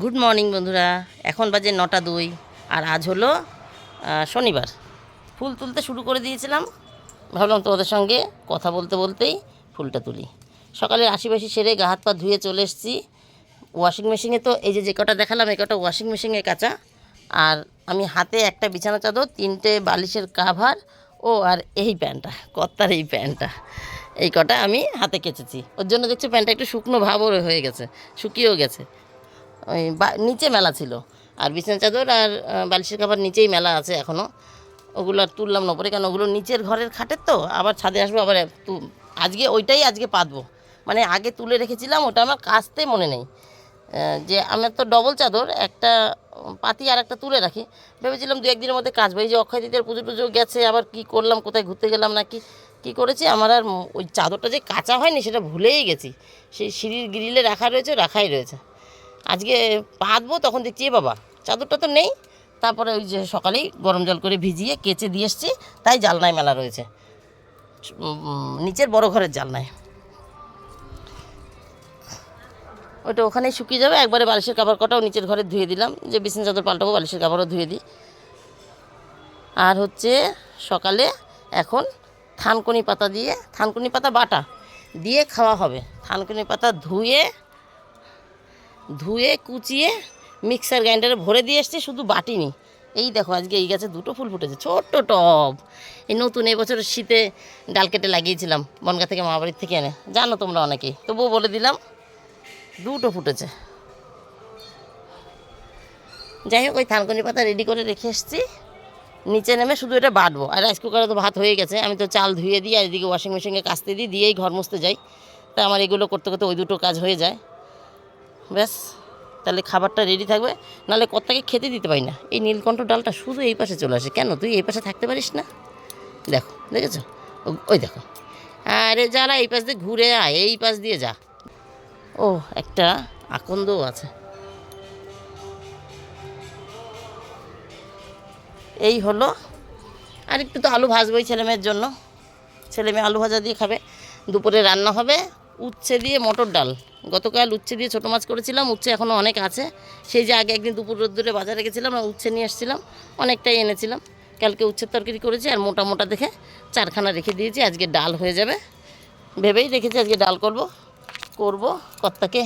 Good morning বন্ধুরা। এখন বাজে নটা দুই, আর আজ হলো শনিবার। ফুল তুলতে শুরু করে দিয়েছিলাম। ভাবলাম তোমাদের সঙ্গে কথা বলতে বলতেই ফুলটা তুলি। সকালে আশিবাসি সেরে গা হাত পা ধুয়ে চলে এসেছি। ওয়াশিং মেশিনে তো এই যে যে কটা দেখালাম, এই কটা ওয়াশিং মেশিনে কাঁচা। আর আমি হাতে একটা বিছানা চাদর, তিনটে বালিশের কাভার ও, আর এই প্যান্টটা কত্তার এই প্যান্টটা। এই কটা আমি হাতে কেচেছি। ওর জন্য দেখছি প্যান্টটা একটু শুকনো ভাবও হয়ে গেছে, শুকিয়েও গেছে। ওই নিচে মেলা ছিল। আর বিছানা চাদর আর বালিশের কাপড় নিচেই মেলা আছে এখনও ওগুলো আর তুললাম না পরে কেন ওগুলো নিচের ঘরের খাটের তো। আবার ছাদে আসব, আবার আজকে ওইটাই আজকে পাতবো। মানে আগে তুলে রেখেছিলাম, ওটা আমার কাচতে মনে নেই। যে আমার তো ডবল চাদর, একটা পাতি আর একটা তুলে রাখি। ভেবেছিলাম দু একদিনের মধ্যে কাচবো। এই যে অক্ষয় তৃতীয়ার পুজো টুজো গেছে, আবার কি করলাম, কোথায় ঘুরতে গেলাম নাকি কি করেছি? আমার আর ওই চাদরটা যে কাঁচা হয়নি, সেটা ভুলেই গেছি। সেই সিঁড়ির গ্রিলে রাখা রয়েছে, রাখাই রয়েছে। আজকে পাতবো তখন দেখছি এ বাবা, চাদরটা তো নেই। তারপরে ওই যে সকালেই গরম জল করে ভিজিয়ে কেচে দিয়ে এসছি, তাই জালনায় মেলা রয়েছে। নিচের বড় ঘরের জালনায়। ওইটা ওখানেই শুকিয়ে যাবে, একবারে বালিশের কাপড় কটাও নিচের ঘরে ধুয়ে দিলাম, যে বিছানা চাদর পাল্টাবো, বালিশের কাপড়ও ধুয়ে দিই। আর হচ্ছে সকালে এখন থানকুনি পাতা দিয়ে, থানকুনি পাতা বাটা দিয়ে খাওয়া হবে। থানকুনি পাতা ধুয়ে ধুয়ে, কুচিয়ে মিক্সার গ্রাইন্ডারে ভরে দিয়ে এসছি শুধু বাটিনি। এই দেখো, আজকে এই গাছে দুটো ফুল ফুটেছে, ছোট্ট টব। এই নতুন এবছর শীতে ডাল কেটে লাগিয়েছিলাম, বনগা থেকে মামাবাড়ির থেকে এনে। জানো তোমরা অনেকেই, তবুও বলে দিলাম, দুটো ফুটেছে। যাই হোক, ওই থানকুনি পাতা রেডি করে রেখে এসেছি। নিচে নেমে শুধু এটা বাটবো। আর রাইস কুকারে তো ভাত হয়ে গেছে, আমি তো চাল ধুয়ে দিই আর এদিকে ওয়াশিং মেশিনে কাচতে দিই, দিয়েই ঘর মুছতে যাই। তা আমার এগুলো করতে করতে ওই দুটো কাজ হয়ে যায়। ব্যাস, তাহলে খাবারটা রেডি থাকবে। নাহলে কর্তাকে খেতে দিতে পারি না। এই নীলকণ্ঠ ডালটা শুধু এই পাশে চলে আসে। কেন? তুই এই পাশে থাকতে পারিস না? দেখো, দেখেছ? ওই দেখো। আরে যারা এই পাশ দিয়ে ঘুরে আয়, এই পাশ দিয়ে যা। ও, একটা আকন্দও আছে। এই হলো, আর একটু তো আলু ভাজবোই ছেলেমেয়ের জন্য। ছেলে মেয়ে আলু ভাজা দিয়ে খাবে। দুপুরে রান্না হবে উচ্ছে দিয়ে মটর ডাল। গতকাল উচ্ছে দিয়ে ছোটো মাছ করেছিলাম, উচ্ছে এখনও অনেক আছে। সেই যে আগে একদিন দুপুর রোদ্দুরে বাজারে গেছিলাম আর উচ্ছে নিয়ে এসেছিলাম অনেকটাই এনেছিলাম। কালকে উচ্ছের তরকারি করেছি আর মোটা মোটা দেখে চারখানা রেখে দিয়েছি, আজকে ডাল হয়ে যাবে। ভেবেই রেখেছি আজকে ডাল করব করব কর্তাকে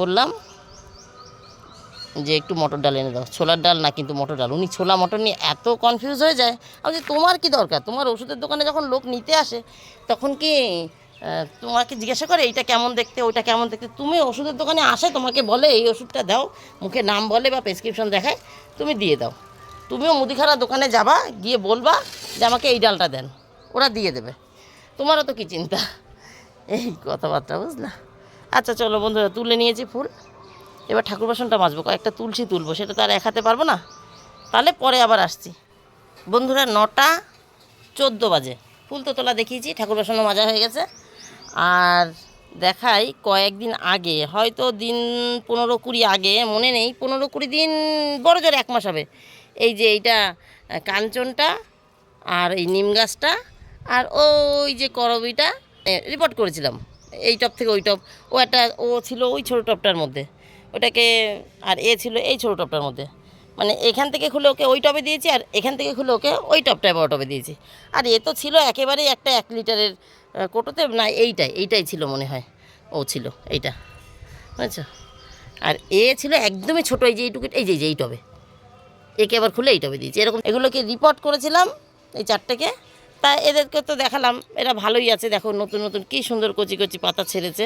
বললাম যে একটু মটর ডাল এনে দাও। ছোলার ডাল না কিন্তু মটর ডাল। উনি ছোলা, মটর নিয়ে এত কনফিউজ হয়ে যায়। আমি তোমার কি দরকার? তোমার ওষুধের দোকানে যখন লোক নিতে আসে, তখন কি তোমাকে জিজ্ঞাসা করে, এইটা কেমন দেখতে? ওইটা কেমন দেখতে? তুমি ওষুধের দোকানে আসে, তোমাকে বলে, এই ওষুধটা দাও। মুখে নাম বলে বা প্রেসক্রিপশন দেখায়, তুমি দিয়ে দাও। তুমিও মুদিখানা দোকানে যাবা, গিয়ে বলবা যে আমাকে এই ডালটা দেন। ওরা দিয়ে দেবে। তোমারও তো কি চিন্তা? এই কথাবার্তা, বুঝলা? আচ্ছা চলো বন্ধুরা, তুলে নিয়েছি ফুল। এবার ঠাকুর বাসনটা মাজবো। কয়েকটা তুলসী তুলবো, সেটা তো আর এক হাতে পারব না। তাহলে পরে আবার আসছি। বন্ধুরা, নটা চোদ্দ বাজে। ফুল তো তোলা দেখিয়েছি, ঠাকুর বাসনও মাজা হয়ে গেছে। আর দেখাই কয়েকদিন আগে। হয়তো দিন পনেরো কুড়ি আগে, মনে নেই, পনেরো কুড়ি দিন বড় জোর এক মাস হবে। এই যে এইটা কাঞ্চনটা আর এই নিম গাছটা আর ওই যে করবিটা রিপোর্ট করেছিলাম। এই টপ থেকে ওই টপ। ও একটা, ও ছিল ওই ছোটো টপটার মধ্যে। ওটাকে, আর এ ছিল এই ছোটো টপটার মধ্যে। মানে এখান থেকে খুলে ওকে ওই টবে দিয়েছি আর এখান থেকে খুলে ওকে ওই টপটায় বড় টবে দিয়েছি। আর এ তো ছিল একেবারেই একটা এক লিটারের কোটোতে না এইটাই এইটাই ছিল মনে হয়। ও ছিল, এইটা। বুঝেছ? আর এ ছিল একদমই ছোটো, এই যে এইটুকু, এই যে, এই টবে। একে আবার খুলে এই টবে দিয়েছি। এরকম এগুলোকে রিপোর্ট করেছিলাম, এই চারটেকে। তা এদেরকে তো দেখালাম, এরা ভালোই আছে, দেখো নতুন নতুন কী সুন্দর কচি কচি পাতা ছেড়েছে।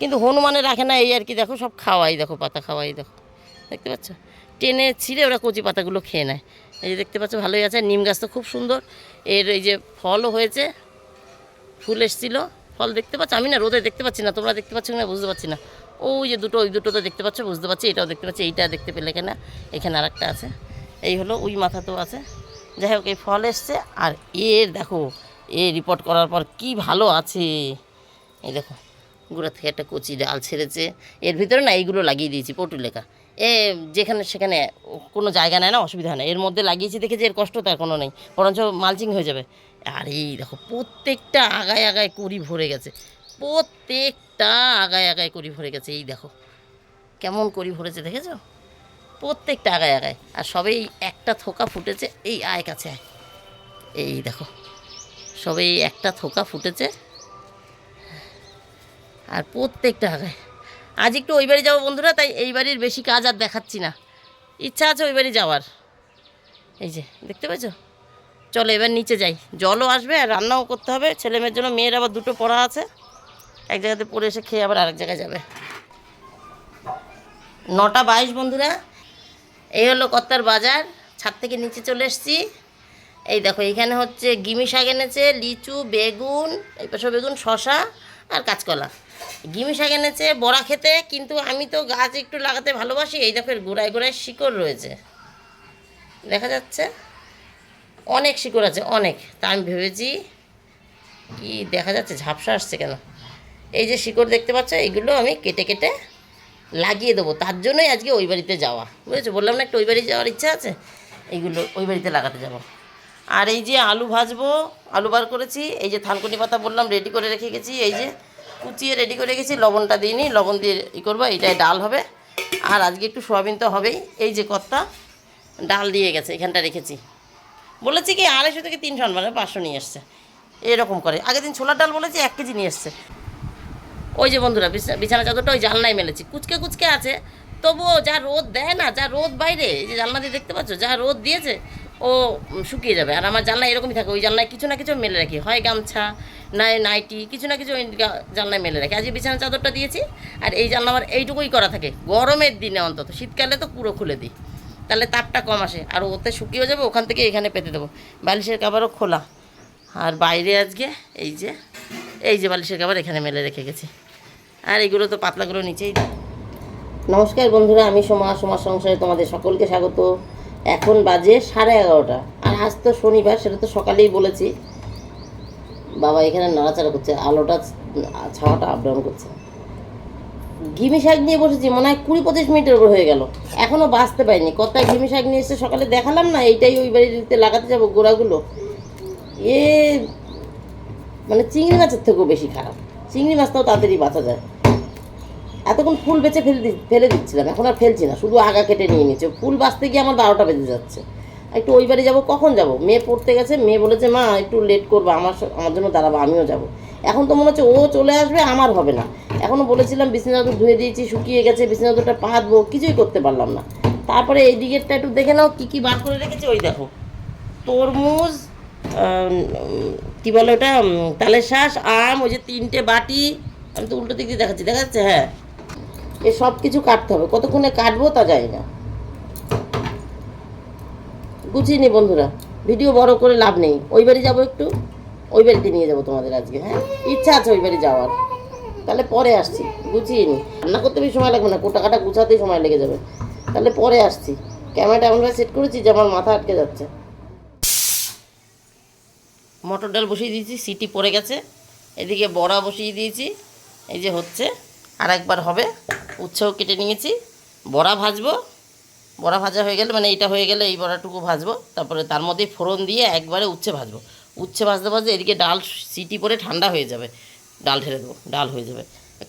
কিন্তু হনুমানে রাখে না এই আর কি, দেখো সব খাওয়াই, দেখো পাতা খাওয়াই, দেখো। দেখতে পাচ্ছ? টেনে ছিঁড়ে ওরা কচি পাতাগুলো খেয়ে নেয়। এই যে দেখতে পাচ্ছ, ভালোই আছে। নিম গাছ তো খুব সুন্দর। এর এই যে ফলও হয়েছে, ফুল এসছিল। ফল দেখতে পাচ্ছ? আমি না রোদে দেখতে পাচ্ছি না। তোমরা দেখতে পাচ্ছ না বুঝতে পারছি না। ওই যে দুটো, ওই দুটো তো দেখতে পাচ্ছ? বুঝতে পারছি। এটাও দেখতে পাচ্ছি। এইটা দেখতে পেলে কেনা? এখানে আর একটা আছে। এই হলো উই মাথা তো আছে। যাই হোক, এই ফল এসছে। আর এর দেখো, এ রিপোর্ট করার পর কি ভালো আছে। এই দেখো, গুঁড়া থেকে একটা কচি ডাল ছেড়েছে। এর ভিতরে না এইগুলো লাগিয়ে দিয়েছি পটুলেখা এ, যেখানে সেখানে কোনো জায়গা নেয় না, অসুবিধা হয় না এর মধ্যে লাগিয়েছি দেখে যে এর কষ্ট তার কোনো নেই। বরঞ্চ মালচিং হয়ে যাবে। আর এই দেখো, প্রত্যেকটা আগায় আগায় কুড়ি ভরে গেছে। প্রত্যেকটা আগায় আগায় কুড়ি ভরে গেছে, এই দেখো। কেমন করি ভরেছে দেখেছ? প্রত্যেকটা আগায় আগায়। আর সবেই একটা থোকা ফুটেছে, এই আয় কাছে আয়। এই দেখো সবেই একটা থোকা ফুটেছে। আর প্রত্যেকটা আগায়। আজ একটু ওই বাড়ি যাব বন্ধুরা, তাই এই বাড়ির বেশি কাজ আর দেখাচ্ছি না। ইচ্ছা আছে ওই বাড়ি যাওয়ার। এই যে, দেখতে পেয়েছ? চলো এবার নিচে যাই। জলও আসবে আর রান্নাও করতে হবে। ছেলে মেয়ের জন্য মেয়ের আবার দুটো পড়া আছে। এক জায়গাতে পড়ে এসে খেয়ে আবার আরেক জায়গায় যাবে। নটা বাইশ বন্ধুরা। এই হলো কত্তার বাজার। ছাদ থেকে নিচে চলে এসেছি। এই দেখো, এখানে হচ্ছে গিমি শাক এনেছে, লিচু, বেগুন, এই পাশে বেগুন শশা আর কাঁচকলা। গিমি শাক এনেছে, বড়া খেতে, কিন্তু আমি তো গাছ একটু লাগাতে ভালোবাসি, এই দেখো গোড়ায় গোড়ায় শিকড় রয়েছে। দেখা যাচ্ছে? অনেক শিকড় আছে, অনেক। তা আমি ভেবেছি কি দেখা যাচ্ছে, ঝাপসা আসছে কেন? এই যে শিকড় দেখতে পাচ্ছ এইগুলো আমি কেটে কেটে লাগিয়ে দেবো। তার জন্যই আজকে ওই বাড়িতে যাওয়া। বুঝেছ? বললাম না একটু ওই বাড়ি যাওয়ার ইচ্ছা আছে? এইগুলো ওই বাড়িতে লাগাতে যাব। আর এই যে আলু ভাজবো, আলু বার করেছি, এই যে থানকুনি পাতা বললাম রেডি করে রেখে গেছি, এই যে কুচিয়ে রেডি করে গেছি লবণটা দিইনি, লবণ দিয়ে ই করব এইটাই ডাল হবে। আর আজকে একটু সোয়াবিন তো হবেই, এই যে কর্তা ডাল দিয়ে গেছে, এখানটা রেখেছি। বলেছি কি, আড়াইশো থেকে তিনশো মানে পাঁচশো নিয়ে এসছে এরকম করে। আগের দিন ছোলার ডাল বলেছি, এক কেজি নিয়ে এসছে ওই যে বন্ধুরা, বিছা- বিছানা চাদরটা ওই জানলায় মেলেছি। কুচকে কুচকে আছে, তবুও যা রোদ দেয় না, যা রোদ বাইরে, এই যে জানলা দিয়ে দেখতে পাচ্ছ, যা রোদ দিয়েছে ও শুকিয়ে যাবে। আর আমার জানলা এরকমই থাকে, ওই জানলায় কিছু না কিছু মেলে রাখি। হয় গামছা, নাই নাইটি, কিছু না কিছু ওই জানলায় মেলে রাখি। আজকে বিছানা চাদরটা দিয়েছি, আর এই জানলা আমার এইটুকুই করা থাকে। গরমের দিনে অন্তত, শীতকালে তো পুরো খুলে দিই। তাহলে তাপটা কম আসে, আর ওতে শুকিয়ে যাবে, ওখান থেকে এখানে পেতে দেবো। বালিশের কাবারও খোলা। আর বাইরে আজকে এই যে এই যে বালিশের কাবার এখানে মেলে রেখে গেছি। আর এগুলো তো পাতলাগুলো নিচেই। নমস্কার বন্ধুরা, আমি সোমা সোমা সংসারে তোমাদের সকলকে স্বাগত। এখন বাজে সাড়ে এগারোটা। আর আজ তো শনিবার, সেটা তো সকালেই বলেছি। বাবা এখানে নাড়াচাড়া করছে, আলোটা ছাওয়াটা আপ ডাউন করছে। ঘিমি শাক নিয়ে বসেছি, মনে হয় কুড়ি পঁচিশ মিনিটের উপর হয়ে গেল। এখনও বাঁচতে পারিনি। কতটা ঘিমি শাক নিয়ে এসে সকালে দেখালাম না, এইটাই ওই বাড়িতে লাগাতে যাব গোড়াগুলো। এ মানে চিংড়ি মাছের থেকেও বেশি খারাপ। চিংড়ি মাছটাও তাড়াতাড়ি বাঁচা যায়। এতক্ষণ ফুল বেচে ফেলে দি ফেলে দিচ্ছিলাম, এখন আর ফেলছি না, শুধু আগা কেটে নিয়ে নিচ্ছে। ফুল বাঁচতে গিয়ে আমার বারোটা বেজে যাচ্ছে। একটু ওই বাড়ি যাব, কখন যাব? মেয়ে পড়তে গেছে, মেয়ে বলেছে, মা, একটু লেট করব, আমার আমার জন্য দাঁড়াবো, আমিও যাব। এখন তো মনে হচ্ছে ও চলে আসবে, আমার হবে না। এখনও বলেছিলাম, বিছানাদুর ধুয়ে দিয়েছি, শুকিয়ে গেছে, বিছানাদুরটা পাতবো, কিছুই করতে পারলাম না। তারপরে এই দিকেরটা একটু দেখে নাও, কী কী বার করে রেখেছে, ওই দেখো। তরমুজ কী বলে ওটা তালের শ্বাস আম, ওই যে তিনটে বাটি, আমি তো উল্টো দিক দিয়ে দেখাচ্ছি, দেখা যাচ্ছে? হ্যাঁ। এ সব কিছু কাটতে হবে। কতক্ষণে কাটবো তা জানি না। গুছিয়ে নি বন্ধুরা। ভিডিও বড় করে লাভ নেই। ওই বাড়ি যাব একটু। ওই বাড়িতে নিয়ে যাব তোমাদের আজকে হ্যাঁ? ইচ্ছা আছে ওই বাড়ি যাওয়ার। তাহলে পরে আসছি। গুছিয়ে নি। রান্না করতে বেশি সময় লাগবে না। কোটা কাটা গুছাতেই সময় লেগে যাবে। তাহলে পরে আসছি। ক্যামেরাটা এমনভাবে সেট করেছি যে আমার মাথা আটকে যাচ্ছে। মটর ডাল বসিয়ে দিয়েছি, সিটি পড়ে গেছে। এদিকে বড়া বসিয়ে দিয়েছি। এই যে হচ্ছে। আর একবার হবে। উচ্ছেও কেটে নিয়েছি। বড়া ভাজবো। বড়া ভাজা হয়ে গেলে মানে এটা হয়ে গেলে এই বড়াটুকু ভাজবো। তারপরে তার মধ্যে ফোড়ন দিয়ে একবারে উচ্ছে ভাজবো। উচ্ছে ভাজতে ভাজতে এদিকে ডাল সিটি পরে ঠান্ডা হয়ে যাবে। ডাল ঢেলে দেবো, ডাল হয়ে যাবে।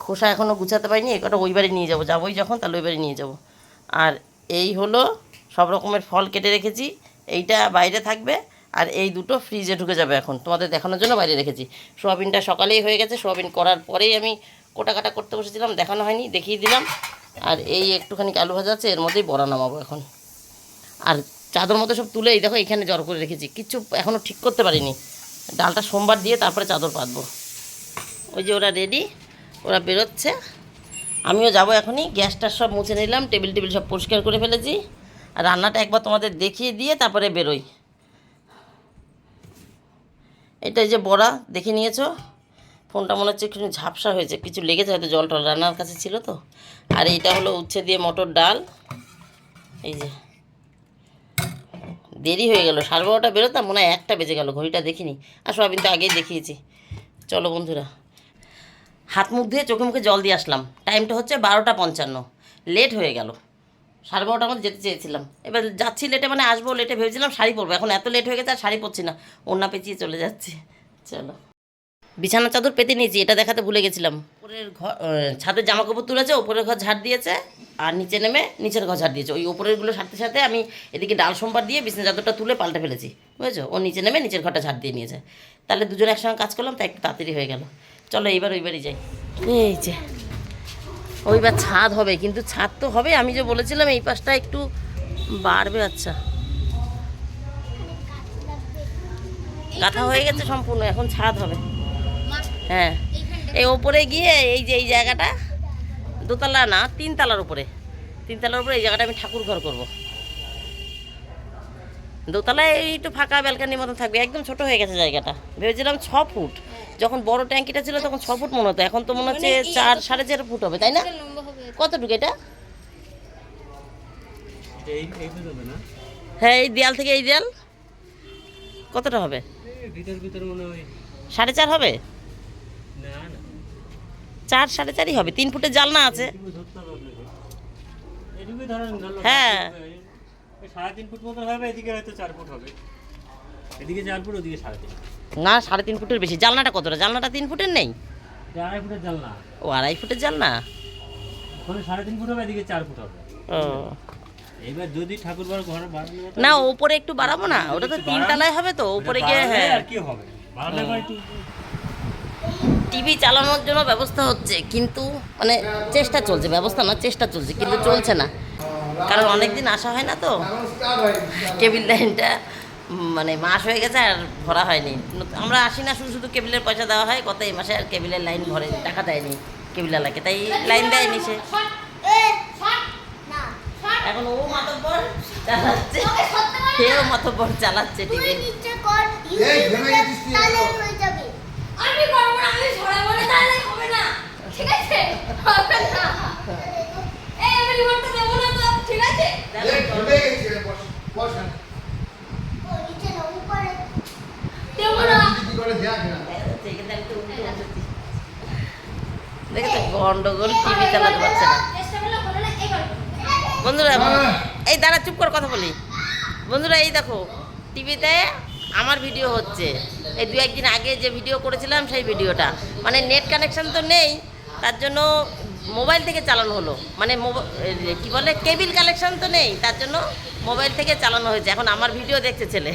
খোসা এখনও গুছাতে পারিনি এই কটা ওই বাড়ি নিয়ে যাব। যাবোই যখন, তাহলে ওই বাড়ি নিয়ে যাব। আর এই হলো সব রকমের ফল কেটে রেখেছি। এইটা বাইরে থাকবে, আর এই দুটো ফ্রিজে ঢুকে যাবে এখন। তোমাদের দেখানোর জন্য বাইরে রেখেছি। সোয়াবিনটা সকালেই হয়ে গেছে। সোয়াবিন করার পরেই আমি কোটা কাটা করতে বসেছিলাম, দেখানো হয়নি, দেখিয়ে দিলাম। আর এই একটুখানি আলু ভাজা আছে, এর মধ্যেই বড়া নামাবো এখন। আর চাদর মতো সব তুলে, এই দেখো, এখানে জড় করে রেখেছি। কিচ্ছু এখনও ঠিক করতে পারিনি। ডালটা সোমবার দিয়ে তারপরে চাদর পাতবো। ওই যে ওরা রেডি ওরা বেরোচ্ছে। আমিও যাব এখনই। গ্যাসটা সব মুছে নিলাম, টেবিল টেবিল সব পরিষ্কার করে ফেলেছি। আর রান্নাটা একবার তোমাদের দেখিয়ে দিয়ে তারপরে বেরোই। এটা যে বড়া, দেখে নিয়েছো? ফোনটা মনে হচ্ছে একটু ঝাপসা হয়েছে, কিছু লেগেছে হয়তো জল টল রান্নার কাছে ছিল তো। আর এইটা হলো উচ্ছে দিয়ে মটর ডাল। এই যে। দেরি হয়ে গেল, সাড়ে বারোটা বেরোতাম, মনে হয় একটা বেজে গেল, ঘড়িটা দেখিনি। আর সোয়াবিন তো আগেই দেখিয়েছি। চলো বন্ধুরা, হাত মুখ ধুয়ে চোখে মুখে জল দিয়ে আসলাম। টাইমটা হচ্ছে বারোটা পঞ্চান্ন। লেট হয়ে গেল। সাড়ে বারোটার মধ্যে যেতে চেয়েছিলাম। এবার যাচ্ছি লেটে মানে আসব লেটে ভেবেছিলাম শাড়ি পরবো। এখন এত লেট হয়ে গেছে, আর শাড়ি পরছি না। ওড়না পেঁচিয়ে চলে যাচ্ছি। চলো। বিছানা চাদর পেতে নিয়েছি, এটা দেখাতে ভুলে গেছিলাম। উপরের ঘর ছাদের জামা কাপড় তুলেছে, ওপরের ঘর ঝাড় দিয়েছে, আর নিচে নেমে নিচের ঘর ঝাড় দিয়েছে। ওই ওপরেরগুলো সাথে সাথে আমি এদিকে ডাল সোমবার দিয়ে বিছানা চাদরটা তুলে পাল্টে ফেলেছি, বুঝেছ? ও নিচে নেমে নিচের ঘরটা ঝাড় দিয়ে নিয়েছে। তাহলে দুজনে একসঙ্গে কাজ করলাম, তাই একটু তাড়াতাড়ি হয়ে গেল। চলো এইবার ওইবারই যাই। এই যে, ওইবার ছাদ হবে, কিন্তু ছাদ তো হবে, আমি যে বলেছিলাম এই পাশটা একটু বাড়বে আচ্ছা। গাঁথা হয়ে গেছে সম্পূর্ণ, এখন ছাদ হবে। হ্যাঁ। এই ওপরে গিয়ে এই যে এই জায়গাটা দোতলা না তিনতলার উপরে। তিনতলার উপরে এই জায়গাটা আমি ঠাকুর ঘর করব। দোতলায় এই একটু ফাঁকা ব্যালকানির মতন থাকবে একদম ছোট হয়ে গেছে জায়গাটা। ভেবেছিলাম ছ ফুট। যখন বড় ট্যাঙ্কিটা ছিল তখন ছ ফুট মনে হতো এখন তো মনে হচ্ছে চার সাড়ে চার ফুট হবে তাই না? কতটুকু এটা? হ্যাঁ এই দেয়াল থেকে এই দেয়াল। কতটা হবে? এই ভিতর ভিতর মনে হয় সাড়ে চার হবে? চার সাড়ে চারই হবে, তিন ফুটের জালনা আছে। হ্যাঁ। সাড়ে তিন না, সাড়ে তিন ফুটের বেশি। জালনাটা কতটা? জালনাটা তিন ফুটের নেই? আড়াই ফুটের জানলা ও, আড়াই ফুটের জালনা? ও। না, ওপরে একটু বাড়াবো না ওটা তো তিন হবে তো, ওপরে গিয়ে হ্যাঁ। আর কি হবে টিভি চালানোর জন্য ব্যবস্থা হচ্ছে কিন্তু মানে চেষ্টা চলছে ব্যবস্থা না চেষ্টা চলছে কিন্তু চলছে না। কারণ অনেক দিন আসা হয় না তো। কেবিল লাইনটা মানে মাস হয়ে গেছে আর ভরা হয়নি। আমরা আসি না শুধু শুধু কেবিলের পয়সা দেওয়া হয় কত এই মাসে আর কেবিলের লাইন ভরে টাকা দেয়নি কেবিলালাকে। তাই লাইন দেয়নি সে। এখন ও মাতব্বর চালাচ্ছে। সেও মাতব্বর চালাচ্ছে টিভি। আমি করব না আমি ছড়াবো না তাহলে হবে না। ঠিক আছে? হবে না। এই আমি রিমোটটা দেবো না তো ঠিক আছে? এই ভেঙে গেছে বস, বস না। দেবো না। দিদি করে দেখ না। দেখেছ গন্ডগোল টিভি চালাতে পারছে না। বন্ধুরা হ্যাঁ। এই দাঁড়া চুপ করে কথা বলি। বন্ধুরা এই দেখো টিভিতে আমার ভিডিও হচ্ছে। এই দু একদিন আগে যে ভিডিও করেছিলাম সেই ভিডিওটা মানে নেট কানেকশান তো নেই, তার জন্য মোবাইল থেকে চালানো হলো। মানে কি বলে কেবিল কানেকশন তো নেই, তার জন্য মোবাইল থেকে চালানো হয়েছে। এখন আমার ভিডিও দেখছে ছেলে।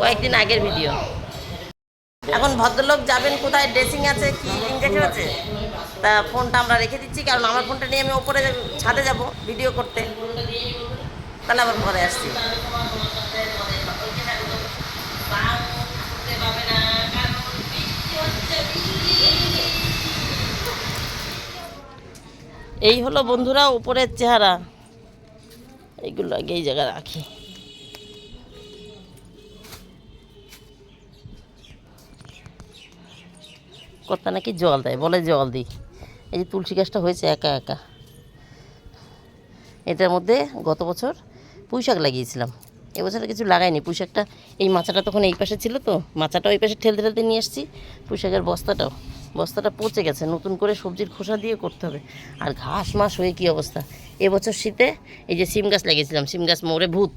কয়েকদিন আগের ভিডিও এখন ভদ্রলোক যাবেন কোথায়? ড্রেসিং আছে কি? ইঞ্জেকশন আছে? তা ফোনটা আমরা রেখে দিচ্ছি, কারণ আমার ফোনটা নিয়ে আমি ওপরে ছাদে যাব ভিডিও করতে। তাহলে আবার ঘরে আসছি। এই হলো বন্ধুরা উপরের চেহারা। এইগুলো আগে এই জায়গায় রাখি। কর্তা নাকি জল দেয়, বলে জল দিই। এই যে তুলসী গাছটা হয়েছে একা একা। এটার মধ্যে গত বছর পুঁই শাক লাগিয়েছিলাম। এবছর কিছু লাগাইনি। পুঁই শাকটা এই মাচাটা তখন এই পাশে ছিল তো মাচাটা ওই পাশে ঠেলতে ঠেলতে নিয়ে এসেছি পুঁই শাকের বস্তাটাও, বস্তাটা পচে গেছে। নতুন করে সবজির খোসা দিয়ে করতে হবে। আর ঘাস মাস হয়ে কী অবস্থা? এবছর শীতে এই যে সিম গাছ লাগিয়েছিলাম, সিম গাছ মোড়ে ভূত।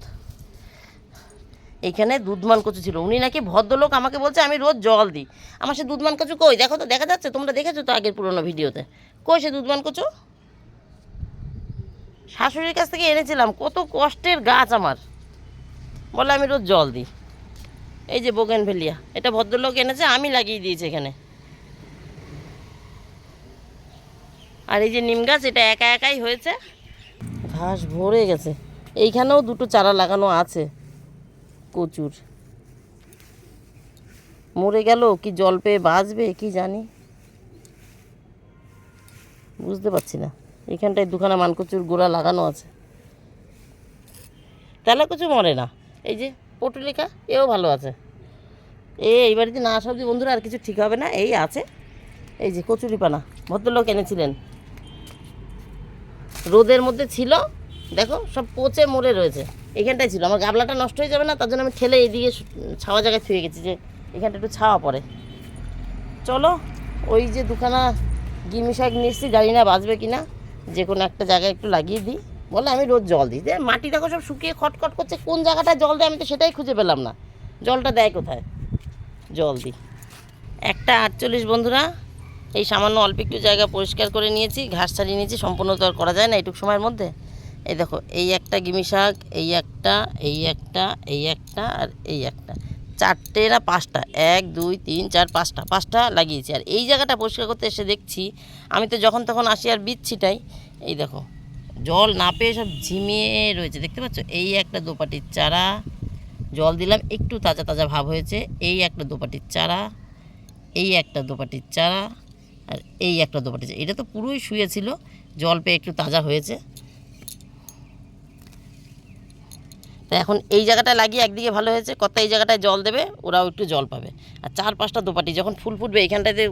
এইখানে দুধমান কচু ছিল। উনি নাকি ভদ্রলোক আমাকে বলছে, আমি রোজ জল দিই। আমার সে দুধমান কচু কই? দেখো তো, দেখা যাচ্ছে, তোমরা দেখেছ তো আগের পুরোনো ভিডিওতে। কই সে দুধমান কচু? শাশুড়ির কাছ থেকে এনেছিলাম, কত কষ্টের গাছ আমার। বলে আমি রোজ জল দিই। এই যে বোগেন ভেলিয়া এটা ভদ্রলোক এনেছে, আমি লাগিয়ে দিয়েছি এখানে। আর এই যে নিম গাছ, এটা একা একাই হয়েছে। ঘাস ভরে গেছে। এইখানেও দুটো চারা লাগানো আছে। কচুর মরে গেল, কি জল পেয়ে বাঁচবে, কি জানি। বুঝতে পারছি না। এখানটায় দুখানা মানকচুর গোড়া লাগানো আছে। তেলা কচু মরে না। এই যে পটুলিকা, এও ভালো আছে। এ, এই বাড়িতে না অব্দি বন্ধুরা আর কিছু ঠিক হবে না। এই আছে। এই যে কচুরিপানা, ভদ্রলোক এনেছিলেন। রোদের মধ্যে ছিল। দেখো, সব পচে মরে রয়েছে। এখানটায় ছিল। আমার গাবলাটা নষ্ট হয়ে যাবে না, তার জন্য আমি ঠেলে এইদিকে শু- ছাওয়া জায়গায় থুয়ে গেছি যে এখানটা একটু ছাওয়া পড়ে। চলো, ওই যে দুখানা গিমি শাক নিয়ে এসেছি, জানি না বাঁচবে কি না যে কোনো একটা জায়গায় একটু লাগিয়ে দিই। বলে আমি রোজ জল দিই। যে মাটি দেখো সব শুকিয়ে খটখট করছে, কোন জায়গাটায় জল দেয় আমি তো সেটাই খুঁজে পেলাম না। জলটা দেয় কোথায়? জল দিই। একটা আটচল্লিশ বন্ধুরা, এই সামান্য অল্প একটু জায়গা পরিষ্কার করে নিয়েছি, ঘাস ছাড়িয়ে নিয়েছি, সম্পূর্ণ তো আর করা যায় না এইটুকু সময়ের মধ্যে। এই দেখো, এই একটা গিমি শাক, এই একটা এই একটা এই একটা, আর এই একটা। চারটে না পাঁচটা? এক, দুই, তিন, চার, পাঁচটা। পাঁচটা লাগিয়েছি। আর এই জায়গাটা পরিষ্কার করতে এসে দেখছি, আমি তো যখন তখন আসি আর বীজ ছিটাই এই দেখো, জল না পেয়ে সব ঝিমিয়ে রয়েছে, দেখতে পাচ্ছ? এই একটা দোপাটির চারা, জল দিলাম, একটু তাজা তাজা ভাব হয়েছে। এই একটা দোপাটির চারা, এই একটা দোপাটির চারা, আর এই একটা দোপাটির চারা। এটা তো পুরোই শুয়েছিল, জল পেয়ে একটু তাজা হয়েছে। তা এখন এই জায়গাটা লাগিয়ে একদিকে ভালো হয়েছে, কত এই জায়গাটায় জল দেবে, ওরাও একটু জল পাবে। আর চার পাঁচটা দোপাটি, যখন ফুল ফুটবে এইখানটাতে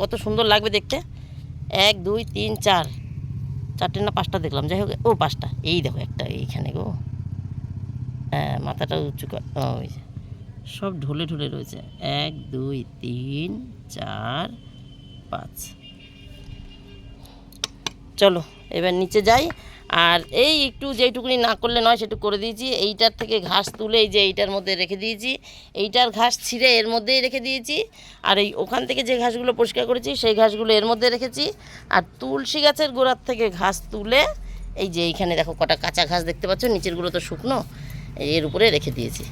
কত সুন্দর লাগবে দেখতে। এক, দুই, তিন, চার, চারটে না পাঁচটা দেখলাম। যাই হোক, ও পাঁচটা। এই দেখো একটা, এইখানে গো। হ্যাঁ মাথাটা উঁচু ওই সব ঢলে ঢলে রয়েছে। এক, দুই, তিন, চার, পাঁচ। চলো, এবার নিচে যাই। আর এই একটু যেইটুকুনি না করলে নয়, সেটুকু করে দিয়েছি। এইটার থেকে ঘাস তুলে এই যে এইটার মধ্যে রেখে দিয়েছি। এইটার ঘাস ছিঁড়ে এর মধ্যেই রেখে দিয়েছি। আর এই ওখান থেকে যে ঘাসগুলো পরিষ্কার করেছি, সেই ঘাসগুলো এর মধ্যে রেখেছি। আর তুলসী গাছের গোড়ার থেকে ঘাস তুলে এই যে এইখানে দেখো কটা কাঁচা ঘাস দেখতে পাচ্ছ, নিচেরগুলো তো শুকনো, এর উপরে রেখে দিয়েছি।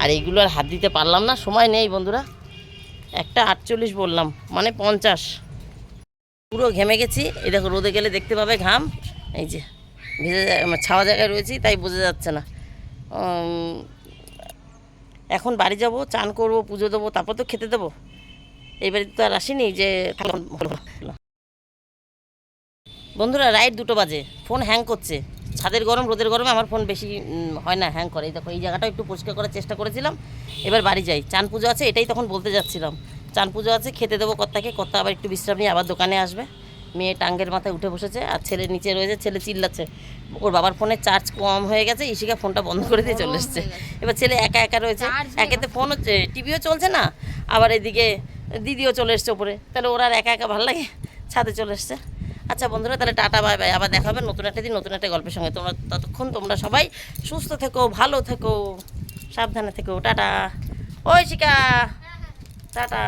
আর এইগুলো আর হাত দিতে পারলাম না, সময় নেই বন্ধুরা। একটা আটচল্লিশ বললাম মানে পঞ্চাশ। পুরো ঘেমে গেছি। এই দেখো, রোদে গেলে দেখতে পাবে ঘাম। এই যে, ভেজে জা- ছাওয়া জায়গায় রয়েছি, তাই বোঝা যাচ্ছে না। এখন বাড়ি যাব, চান করব, পুজো দেবো, তারপর তো খেতে দেবো। বাড়িতে তো আর আসিনি যে বন্ধুরা রাইট দুটো বাজে, ফোন হ্যাং করছে। ছাদের গরম, রোদের গরমে আমার ফোন বেশি হয় না হ্যাং করে। এই দেখো, এই জায়গাটা একটু পরিষ্কার করার চেষ্টা করেছিলাম। এবার বাড়ি যাই, চান পুজো আছে, এটাই তখন বলতে যাচ্ছিলাম। চান পুজো আছে খেতে দেবো কর্তাকে কর্তা আবার একটু বিশ্রাম নিয়ে আবার দোকানে আসবে। মেয়ে টাঙ্গের মাথায় উঠে বসেছে আর ছেলে নিচে রয়েছে ছেলে চিল্লাচ্ছে। ওর বাবার ফোনে চার্জ কম হয়ে গেছে ইশিকা ফোনটা বন্ধ করে দিয়ে চলে এসছে। এবার ছেলে একা একা রয়েছে একেতে ফোন হচ্ছে টিভিও চলছে না আবার এদিকে দিদিও চলে এসছে ওপরে। তাহলে ওরা আর একা একা ভালো লাগে? ছাদে চলে এসছে। আচ্ছা বন্ধুরা তাহলে টাটা বাই বাই। আবার দেখা হবে নতুন একটা দিন নতুন একটা গল্পের সঙ্গে। তোমরা ততক্ষণ তোমরা সবাই সুস্থ থেকো ভালো থেকো সাবধানে থেকো। টাটা। ওই শিকা টাটা